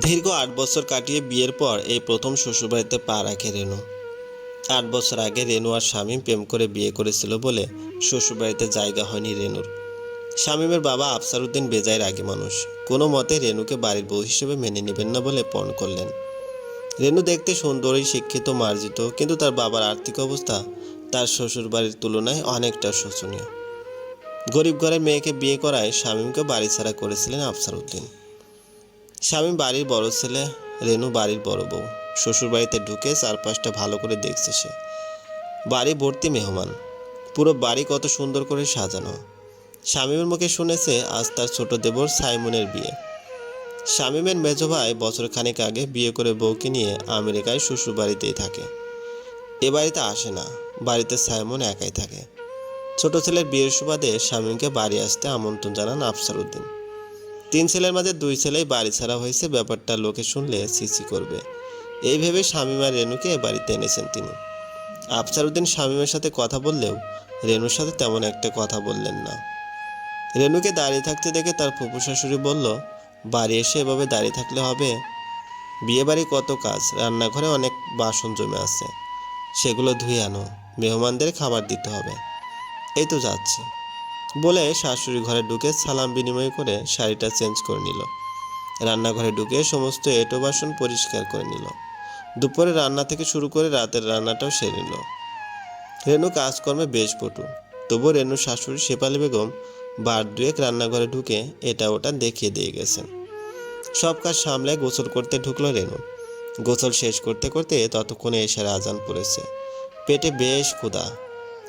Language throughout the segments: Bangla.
দীর্ঘ আট বছর কাটিয়ে বিয়ের পর এই প্রথম শ্বশুরবাড়িতে পা রাখে রেনু। আট বছর আগে রেনু আর স্বামী প্রেম করে বিয়ে করেছিল বলে শ্বশুরবাড়িতে জায়গা হয়নি রেনুর। শামীমের বাবা আফসারউদ্দিন বেজায় রাগী মানুষ। কোনো মতে রেনুকে বাড়ির বউ হিসেবে মেনে নেবেন না বলে পণ করলেন। রেনু দেখতে সুন্দরী, শিক্ষিত, মার্জিত, কিন্তু তার বাবার আর্থিক অবস্থা তার শ্বশুরবাড়ির তুলনায় অনেকটা শোচনীয়। গরিব ঘরের মেয়েকে বিয়ে করায় শামীমকে বাড়ি ছাড়া করেছিলেন আফসারউদ্দিন। স্বামী বাড়ির বড় ছেলে, রেনু বাড়ির বড় বউ। শ্বশুরবাড়িতে ঢুকে চারপাশটা ভালো করে দেখছে সে। বাড়ি ভর্তি মেহমান। পুরো বাড়ি কত সুন্দর করে সাজানো। শামীমের মুখে শুনেছে আজ তার ছোট দেবর সাইমনের বিয়ে। শামীমের মেজ ভাই বছর খানেক আগে বিয়ে করে বউকে নিয়ে আমেরিকায় শ্বশুর বাড়িতেই থাকে। এ বাড়িতে আসে না, বাড়িতে সাইমন একাই থাকে। ছোট ছেলের বিয়ের সুবাদে শামীমকে বাড়ি আসতে আমন্ত্রণ জানান আফসার উদ্দিন তিন ছেলের মাঝে দুই ছেলেই বাড়ি ছাড়া হয়েছে, ব্যাপারটা লোকে শুনলে সিসি করবে। এই ভেবে আর রেনুকে বাড়িতে এনেছেন তিনি। আফসার উদ্দিন শামীমের সাথে কথা বললেও রেনুর সাথে তেমন একটা কথা বললেন না। রেনুকে দাঁড়িয়ে থাকতে দেখে তার ফুপু শাশুড়ি বলল, বাড়ি এসে এভাবে দাঁড়িয়ে থাকলে হবে? বিয়ে বাড়ি কত কাজ, রান্নাঘরে অনেক বাসন জমে আছে। সেগুলো ধুয়ে আনো, মেহমানদের খাবার দিতে হবে। এই তো যাচ্ছি। বলে শাশুড়ি ঘরে ঢুকে সালাম বিনিময় করে শাড়িটা চেঞ্জ করে নিল। রান্নাঘরে ঢুকে সমস্ত এঁটো বাসন পরিষ্কার করে নিল। দুপুরে রান্না থেকে শুরু করে রাতের রান্নাটাও সেরে নিল। রেনু কাজকর্মে বেশ পটু। তবু রেনুর শাশুড়ি শেপালি বেগম বার দুয়েক রান্নাঘরে ঢুকে এটা ওটা দেখিয়ে দিয়ে গেছেন। সব কাজ সামলে গোসল করতে ঢুকলো রেনু। গোসল শেষ করতে করতে ততক্ষণে এসে আজান পড়েছে। পেটে বেশ ক্ষুধা।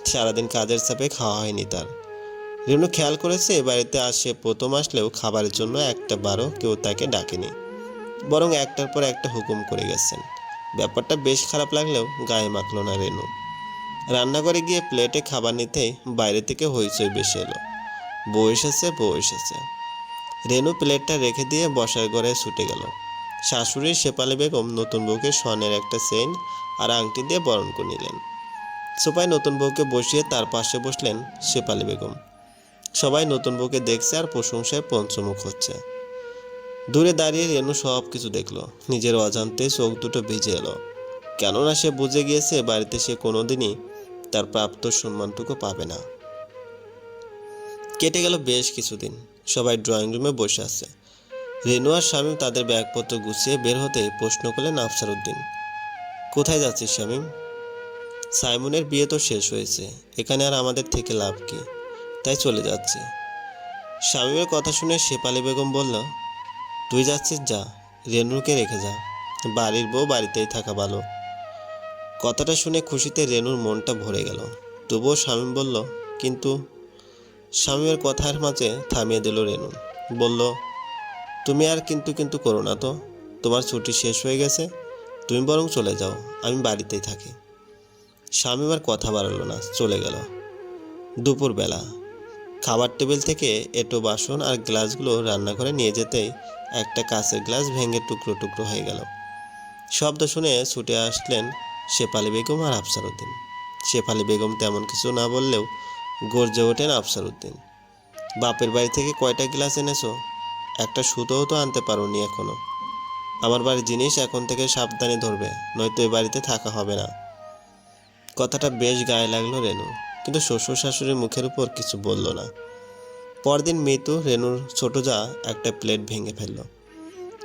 সারাদিন কাজের চাপে খাওয়া হয়নি তার। রেনু খেয়াল করেছে বাড়িতে আসে প্রথম আসলেও খাবারের জন্য একটা বারও কেউ তাকে ডাকেনি, বরং একটার পর একটা হুকুম করে গেছেন। ব্যাপারটা বেশ খারাপ লাগলেও গায়ে মাখলো না রেনু। রান্নাঘরে গিয়ে প্লেটে খাবার নিতেই বাইরে থেকে হইচই বেশি এলো। বউ এসেছে বউ এসেছে। রেনু প্লেটটা রেখে দিয়ে বসার ঘরে ছুটে গেল। শাশুড়ি শেপালি বেগম নতুন বউকে স্বর্ণের একটা চেইন আর আংটি দিয়ে বরণ করে নিলেন। সোফায় নতুন বউকে বসিয়ে তার পাশে বসলেন শেপালি বেগম। সবাই নতুন বউকে দেখছে আর প্রশংসায় পঞ্চমুখ হচ্ছে। দূরে দাঁড়িয়ে রেনু সব কিছু দেখল। নিজের অজান্তে চোখ দুটো ভিজে এলো। কেননা সে বুঝে গিয়েছে বাড়িতে সে কোনোদিনই তার প্রাপ্ত সম্মানটুকু পাবে না। কেটে গেল বেশ কিছুদিন। সবাই ড্রয়িং রুমে বসে আছে। রেনু আর শামীম তাদের ব্যাগপত্র গুছিয়ে বের হতে প্রশ্ন করলেন আফসার উদ্দিন কোথায় যাচ্ছিস শামীম? সাইমনের বিয়ে তো শেষ হয়েছে। এখানে আর আমাদের থেকে লাভ কি? তাই চলে যাচ্ছি। শামীমের কথা শুনে শেপালি বেগম বলল, তুই যাচ্ছিস, যা। রেনুকে রেখে যা। বাড়ির বউ বাড়িতেই থাকা ভালো। কথাটা শুনে খুশিতে রেনুর মনটা ভরে গেল। তবুও শামীম বলল, কিন্তু স্বামীর কথার মাঝে থামিয়ে দিল রেনু। বলল, তুমি আর কিন্তু কিন্তু করো না তো। তোমার ছুটি শেষ হয়ে গেছে। তুমি বরং চলে যাও। আমি বাড়িতেই থাকি। স্বামী আর কথা বাড়ালো না, চলে গেল। দুপুরবেলা খাবার টেবিল থেকে এটো বাসন আর গ্লাসগুলো রান্নাঘরে নিয়ে যেতেই একটা কাঁচের গ্লাস ভেঙে টুকরো টুকরো হয়ে গেল। শব্দ শুনে ছুটে আসলেন শেফালি বেগম আর আফসার উদ্দিন শেফালি বেগম তেমন কিছু না বললেও গর্জে ওঠেন আফসার উদ্দিন বাপের বাড়ি থেকে কয়টা গ্লাস এনেছো? একটা সুতোও তো আনতে পারোনি এখনও আমার বাড়ির জিনিস এখন থেকে সাবধানে ধরবে, নয়তো এ বাড়িতে থাকা হবে না। কথাটা বেশ গায়ে লাগল রেনু। কিন্তু শ্বশুর শাশুড়ির মুখের উপর কিছু বলল না। পরদিন মৃত্যু রেনুর ছোট যা একটা প্লেট ভেঙে ফেলল।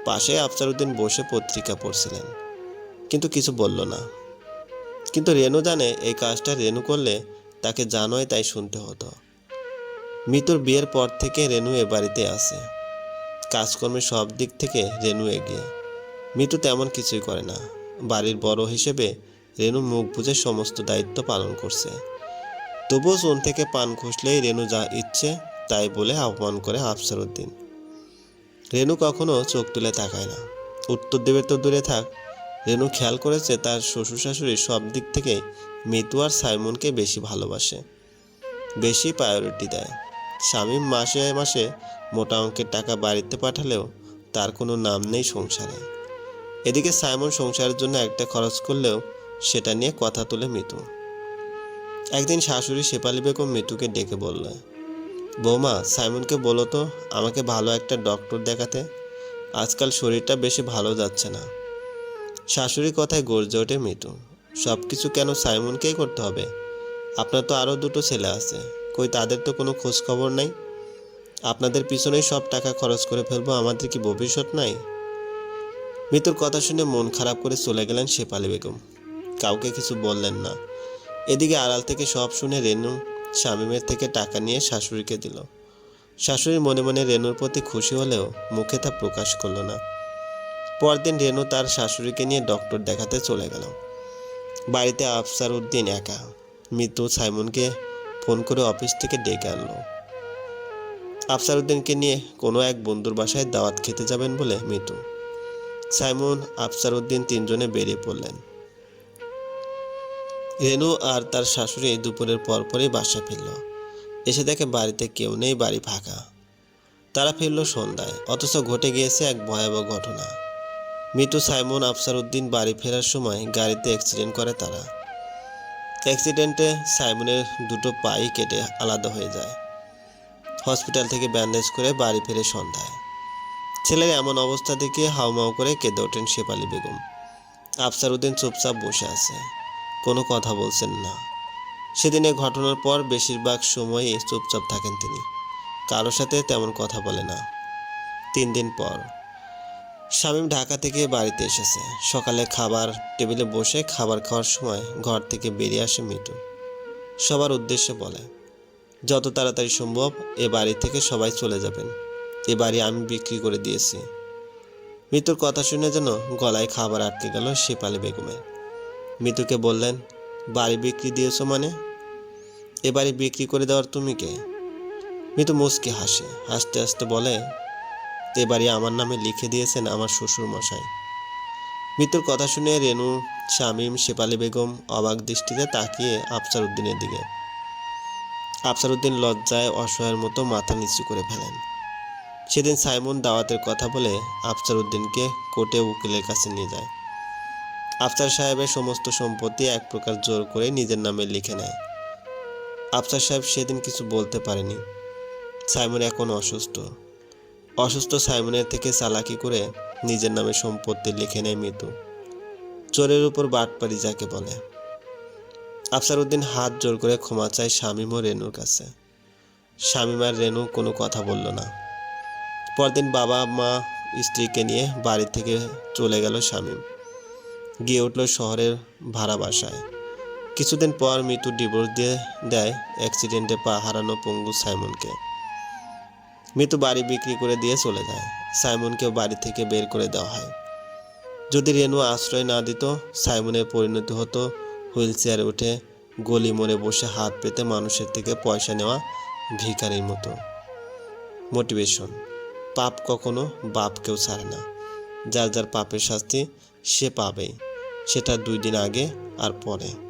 পাশে আফসার উদ্দিন বসে পত্রিকা পড়ছিলেন, কিন্তু কিছু বলল না। কিন্তু রেনু জানে এই কাজটা রেনু করলে তাকে জানোয় তাই শুনতে হতো। মিতুর বিয়ের পর থেকে রেনু এ বাড়িতে আসে কাজকর্মের সব দিক থেকে রেনু এগিয়ে। মিতু তেমন কিছুই করে না। বাড়ির বড় হিসেবে রেনু মুখ বুঝে সমস্ত দায়িত্ব পালন করছে। তবুও চুন থেকে পান খুসলেই রেনু যা ইচ্ছে তাই বলে আহ্বান করে আফসার উদ্দিন রেনু কখনো চোখ তুলে তাকায় না। উত্তর দেবের তো দূরে থাক। রেনু খেয়াল করেছে তার শ্বশুর শাশুড়ি সব দিক থেকে মিতু আর সাইমনকে বেশি ভালোবাসে। বেশি প্রায়োরিটি দেয়। স্বামী মাসে মাসে মোটা অঙ্কের টাকা বাড়িতে পাঠালেও তার কোনো নাম নেই সংসারে। এদিকে সাইমন সংসারের জন্য একটা খরচ করলেও সেটা নিয়ে কথা তুলে মিতু। একদিন শাশুড়ি শেপালি বেগম মিতুকে ডেকে বলল, বৌমা, সাইমনকে বলো তো, আমাকে ভালো একটা ডক্টর দেখাতে। আজকাল শরীরটা বেশি ভালো যাচ্ছে না। শাশুড়ির কথায় গর্জে ওঠে মিতু সব কিছু কেন সাইমনকেই করতে হবে? আপনার তো আরও দুটো ছেলে আছে। কই তাদের তো কোনো খোঁজ খবর নাই? আপনাদের পিছনেই সব টাকা খরচ করে ফেলব, আমাদের কি ভবিষ্যৎ নাই? মিতুর কথা শুনে মন খারাপ করে চলে গেলেন শেফালি বেগম। কাউকে কিছু বললেন না। এদিকে আড়াল থেকে সব শুনে রেনু শামীমের থেকে টাকা নিয়ে শাশুড়িকে দিল। শাশুড়ি মনে মনে রেনুর প্রতি খুশি হলেও মুখে তা প্রকাশ করল না। পরদিন রেনু তার শাশুড়িকে নিয়ে ডক্টর দেখাতে চলে গেল। বাড়িতে আফসার উদ্দিন একা। মৃত্যু সাইমনকে ফোন করে অফিস থেকে ডেকে আনলো। আফসার উদ্দিনকে নিয়ে কোনো এক বন্ধুর বাসায় দাওয়াত খেতে যাবেন বলে মিতু। সাইমন, আফসার উদ্দিন তিনজনে বেরিয়ে পড়লেন। রেনু আর তার শাশুড়ি দুপুরের পরপরই বাসা ফিরল। এসে দেখে বাড়িতে কেউ নেই, বাড়ি ফাঁকা। তারা ফিরল সন্ধ্যায়, অথচ ঘটে গিয়েছে এক ভয়াবহ ঘটনা। মিতু সাইমন আফসার উদ্দিন বাড়ি ফেরার সময় গাড়িতে অ্যাক্সিডেন্ট করে তারা। অ্যাক্সিডেন্টে সাইমনের দুটো পাই কেটে আলাদা হয়ে যায়। হসপিটাল থেকে ব্যান্ডেজ করে বাড়ি ফিরে সন্ধ্যায়। ছেলের এমন অবস্থা দেখে হাউমাউ করে কেঁদে ওঠেন শেফালি বেগম। আফসার উদ্দিন চুপচাপ বসে আছে। কোনো কথা বলছেন না। সেদিনের ঘটনার পর বেশিরভাগ সময়ই চুপচাপ থাকেন তিনি। কারোর সাথে তেমন কথা বলে না। তিন দিন পর। শামীম ঢাকা থেকে বাড়িতে এসেছে। সকালে খাবার টেবিলে বসে খাবার খাওয়ার সময় ঘর থেকে বেরিয়ে আসে মিটু সবার উদ্দেশ্যে বলে, যত তাড়াতাড়ি সম্ভব এ বাড়ি থেকে সবাই চলে যাবেন। এ বাড়ি আমি বিক্রি করে দিয়েছি। মিতুর কথা শুনে যেন গলায় খাবার আটকে গেল শেফালি বেগমের। মিতুকে বললেন, বাড়ি বিক্রি দিয়েছ মানে? এ বাড়ি বিক্রি করে দেওয়ার তুমি কে? মিতু মুচকি হাসে, হাসতে হাসতে বলে, এ বাড়ি আমার নামে লিখে দিয়েছেন আমার শ্বশুর মশাই মিতুর কথা শুনে রেনু, শামীম, শেফালি বেগম অবাক দৃষ্টিতে তাকিয়ে আফসার উদ্দিনের দিকে। আফসার উদ্দিন লজ্জায় অসহায়ের মতো মাথা নিচু করে ফেলেন। সেদিন সাইমন দাওয়াতের কথা বলে আফসার উদ্দিনকে কোর্টে উকিলের কাছে নিয়ে যায়। আফসার সাহেবের সমস্ত সম্পত্তি এক প্রকার জোর করে নিজের নামে লিখে নেয়। আফসার সাহেব সেদিন কিছু বলতে পারেনি। সাইমন এখন অসুস্থ। অসুস্থ সাইমনের থেকে চালাকি করে নিজের নামে সম্পত্তি লিখে নেয় মৃত্যু চোরের উপর বাটপাড়ি যাকে বলে। আফসার উদ্দিন হাত জোর করে ক্ষমা চায় শামীম ও রেনুর কাছে। শামীম আর রেনু কোনো কথা বলল না। পরদিন বাবা, মা, স্ত্রীকে নিয়ে বাড়ি থেকে চলে গেল শামীম। গিয়ে উঠল শহরের ভাড়া বাসায়। কিছুদিন পর মৃত্যু ডিভোর্স দিয়ে দেয় অ্যাক্সিডেন্টে পা হারানো পঙ্গু সাইমনকে। মৃত্যু বাড়ি বিক্রি করে দিয়ে চলে যায়। সাইমনকেও বাড়ি থেকে বের করে দেওয়া হয়। যদি রেনু আশ্রয় না দিত, সাইমনের পরিণতি হতো হুইল চেয়ারে উঠে গলি মোড়ে বসে হাত পেতে মানুষের থেকে পয়সা নেওয়া ভিখারির মতো। মোটিভেশন, পাপ কখনো বাপকেও ছাড়ে না। যার যার পাপের শাস্তি সে পাবেই। সেটা দুই দিন আগে আর পরে।